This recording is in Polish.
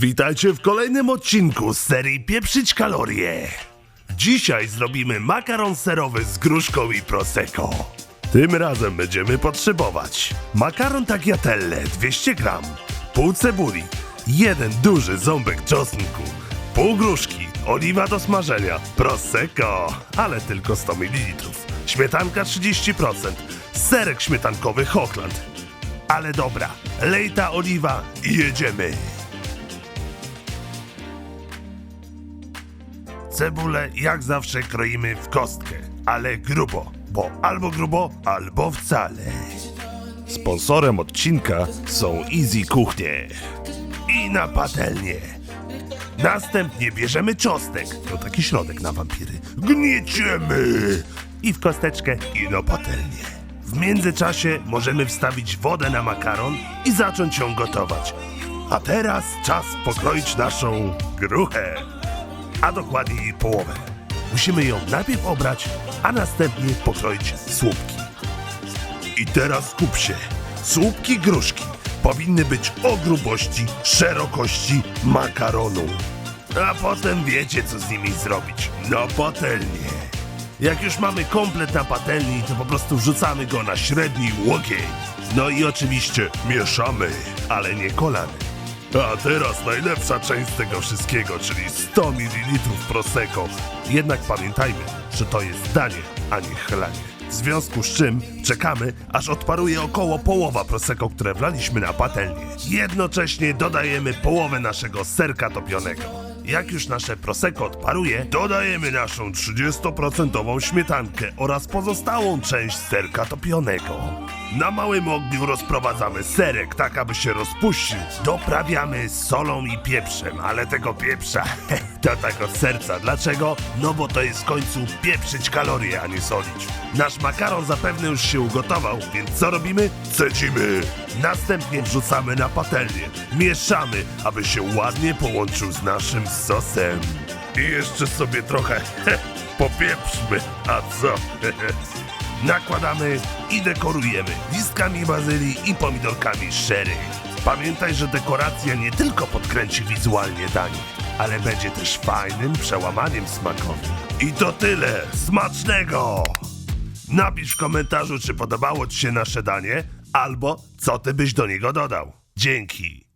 Witajcie w kolejnym odcinku z serii Pieprzyć Kalorie. Dzisiaj zrobimy makaron serowy z gruszką i prosecco. Tym razem będziemy potrzebować makaron tagliatelle 200 gram, pół cebuli, jeden duży ząbek czosnku, pół gruszki, oliwa do smażenia, prosecco, ale tylko 100 ml, śmietanka 30%, serek śmietankowy Hochland. Ale dobra, lejta oliwa i jedziemy. Cebulę jak zawsze kroimy w kostkę, ale grubo, bo albo grubo, albo wcale. Sponsorem odcinka są Easy Kuchnie i na patelnię. Następnie bierzemy czosnek, to taki środek na wampiry. Gnieciemy i w kosteczkę i na patelnię. W międzyczasie możemy wstawić wodę na makaron i zacząć ją gotować. A teraz czas pokroić naszą gruchę a dokładnie jej połowę. Musimy ją najpierw obrać, a następnie pokroić słupki. I teraz skup się. Słupki gruszki powinny być o grubości, szerokości makaronu. A potem wiecie, co z nimi zrobić. Na patelnię. Jak już mamy komplet na patelni, to po prostu wrzucamy go na średni łokieć. No i oczywiście mieszamy, ale nie kolany. A teraz najlepsza część tego wszystkiego, czyli 100 ml Prosecco. Jednak pamiętajmy, że to jest danie, a nie chlanie. W związku z czym czekamy, aż odparuje około połowa Prosecco, które wlaliśmy na patelnię. Jednocześnie dodajemy połowę naszego serka topionego. Jak już nasze Prosecco odparuje, dodajemy naszą 30% śmietankę oraz pozostałą część serka topionego. Na małym ogniu rozprowadzamy serek, tak aby się rozpuścił. Doprawiamy solą i pieprzem, ale tego pieprza to tak od serca. Dlaczego? No bo to jest w końcu pieprzyć kalorie, a nie solić. Nasz makaron zapewne już się ugotował, więc co robimy? Cedzimy. Następnie wrzucamy na patelnię. Mieszamy, aby się ładnie połączył z naszym sosem. I jeszcze sobie trochę popieprzmy. A co? Nakładamy i dekorujemy listkami bazylii i pomidorkami sherry. Pamiętaj, że dekoracja nie tylko podkręci wizualnie danie, ale będzie też fajnym przełamaniem smakowym. I to tyle. Smacznego! Napisz w komentarzu, czy podobało Ci się nasze danie, albo co Ty byś do niego dodał. Dzięki!